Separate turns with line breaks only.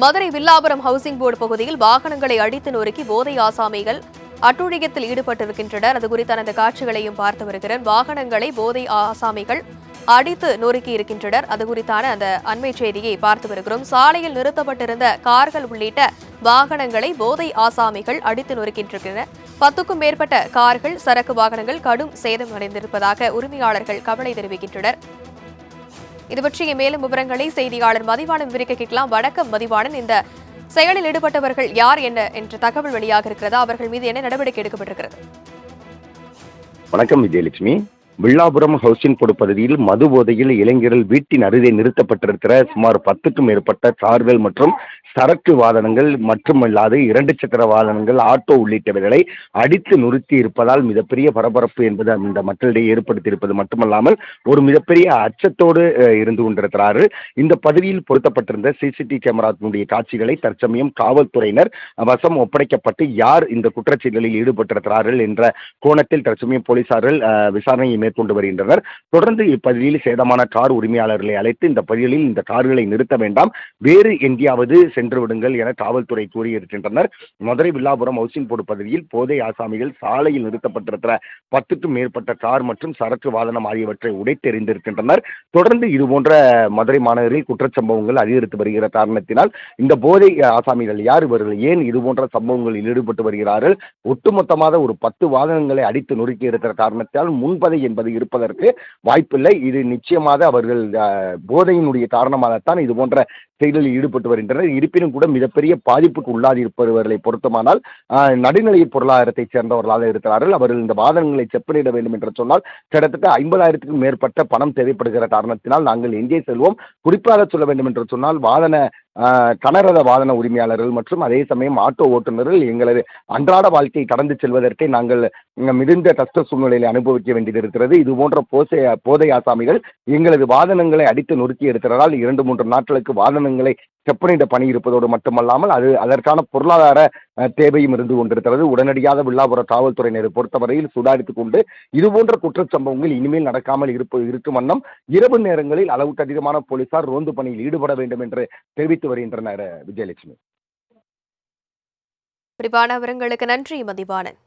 Madurai Villapuram housing board பகுதியில் வாகனங்களை அடித்து நொறுக்கி போதை ஆசாமிகள் அட்டுழியத்தில் ஈடுபட்டிருக்கின்றனர். அது குறித்தான அந்த காட்சிகளையும் பார்த்து வருகிறேன். வாகனங்களை போதை ஆசாமிகள் அடித்து நொறுக்கி இருக்கின்றனர். அது குறித்தான அந்த அண்மை செய்தியை பார்த்து வருகிறோம். சாலையில் நிறுத்தப்பட்டிருந்த கார்கள் உள்ளிட்ட வாகனங்களை போதை ஆசாமிகள் அடித்து நொறுக்கின்றனர். பத்துக்கும் மேற்பட்ட கார்கள் சரக்கு வாகனங்கள் கடும் சேதம் அடைந்திருப்பதாக உரிமையாளர்கள் கவலை தெரிவிக்கின்றனர். இது பற்றிய மேலும் விவரங்களை செய்தியாளர் மதிவாணன் விவரிக்க கேட்கலாம். வணக்கம் மதிவாணன். இந்த செயலில் ஈடுபட்டவர்கள் யார் என்ன என்ற தகவல் வெளியாக இருக்கிறதா? அவர்கள் மீது என்ன நடவடிக்கை எடுக்கப்பட்டிருக்கிறது?
வணக்கம் விஜயலட்சுமி. வில்லாபுரம் ஹவுசிங் போர்டு பகுதியில் மது போதையில் இளைஞர்கள் வீட்டின் அருகே நிறுத்தப்பட்டிருக்கிற சுமார் பத்துக்கும் மேற்பட்ட கார்கள் மற்றும் சரக்கு வாகனங்கள் மட்டுமல்லாது இரண்டு சக்கர வாகனங்கள் ஆட்டோ உள்ளிட்டவைகளை அடித்து நிறுத்தி இருப்பதால் மிகப்பெரிய பரபரப்பு என்பது அந்த மக்களிடையே ஏற்படுத்தியிருப்பது மட்டுமல்லாமல் ஒரு மிகப்பெரிய அச்சத்தோடு இருந்து கொண்டிருக்கிறார்கள். இந்த பகுதியில் பொருத்தப்பட்டிருந்த சிசிடிவி கேமராத்தினுடைய காட்சிகளை தற்சமயம் காவல்துறையினர் வசம் ஒப்படைக்கப்பட்டு யார் இந்த குற்றச்செயல்களில் ஈடுபட்டிருக்கிறார்கள் என்ற கோணத்தில் தற்சமயம் போலீசார்கள் விசாரணையை மேற்கொண்டு வருகின்றனர். தொடர்ந்து இப்பகுதியில் சேதமான கார் உரிமையாளர்களை அழைத்து இந்த பகுதிகளில் இந்த கார்களை நிறுத்த வேண்டாம். வேறு எங்கேயாவது சென்று விடுங்கள் என காவல்துறை கூறியிருக்கின்றனர். மதுரை வில்லாபுரம் ஹவுசிங் போர்டு பகுதியில் போதை ஆசாமிகள் சாலையில் நிறுத்தப்பட்டிருக்கிற பத்துக்கும் மேற்பட்ட கார் மற்றும் சரக்கு வாகனம் ஆகியவற்றை உடைத்தெறிந்திருக்கின்றனர். தொடர்ந்து இதுபோன்ற மதுரை மாநகரில் குற்றச்சம்பவங்கள் அதிகரித்து வருகிற காரணத்தினால் இந்த போதை ஆசாமிகள் யார் இவர்கள்? ஏன் இது போன்ற சம்பவங்களில் ஈடுபட்டு வருகிறார்கள்? ஒட்டுமொத்தமாக ஒரு பத்து வாகனங்களை அடித்து நொறுக்கி இருக்கிற காரணத்தால் முன்பதை என்பது இருப்பதற்கு வாய்ப்பில்லை. இது நிச்சயமாக அவர்கள் போதையினுடைய காரணமாகத்தான் இது போன்ற செயலில் ஈடுபட்டு வருகின்றனர். இருப்பினும் கூட மிகப்பெரிய பாதிப்புக்கு உள்ளாதி இருப்பவர்களை பொருத்தமானால் நடுநிலை பொருளாதாரத்தைச் சேர்ந்தவர்களாக இருக்கிறார்கள். அவர்கள் இந்த வாதங்களை செப்பனிட வேண்டும் என்று சொன்னால் கிட்டத்தட்ட ஐம்பதாயிரத்துக்கும் மேற்பட்ட பணம் தேவைப்படுகிற காரணத்தினால் நாங்கள் எங்கே செல்வோம்? குறிப்பாக சொல்ல வேண்டும் என்று சொன்னால் வாதன கனரக வாகன உரிமையாளர்கள் மற்றும் அதே சமயம் ஆட்டோ ஓட்டுநர்கள் எங்களது அன்றாட வாழ்க்கையை கடந்து செல்வதற்கே நாங்கள் மிகுந்த கஷ்ட சூழ்நிலையில் அனுபவிக்க வேண்டியது இருக்கிறது. இது போன்ற போசை போதை ஆசாமிகள் எங்களது வாதனங்களை அடித்து நொறுக்கி எடுக்கிறதால் இரண்டு மூன்று நாட்களுக்கு வாதனங்களை செப்பனிட பணி இருப்பதோடு மட்டுமல்லாமல் அது அதற்கான பொருளாதார தேவையும் இருந்து கொண்டிருக்கிறது. உடனடியாக வில்லாபுர காவல்துறையினரை பொறுத்தவரையில் சுதாரித்துக் கொண்டு இதுபோன்ற குற்றச்சம்பவங்கள் இனிமேல் நடக்காமல் இருப்ப இருக்கும் வண்ணம் இரவு நேரங்களில் அளவுக்கு அதிகமான போலீசார் ரோந்து பணியில் ஈடுபட வேண்டும் என்று தெரிவித்து வருகின்றனர் விஜயலட்சுமி.
விரிவான விவரங்களுக்கு நன்றி மதிவானன்.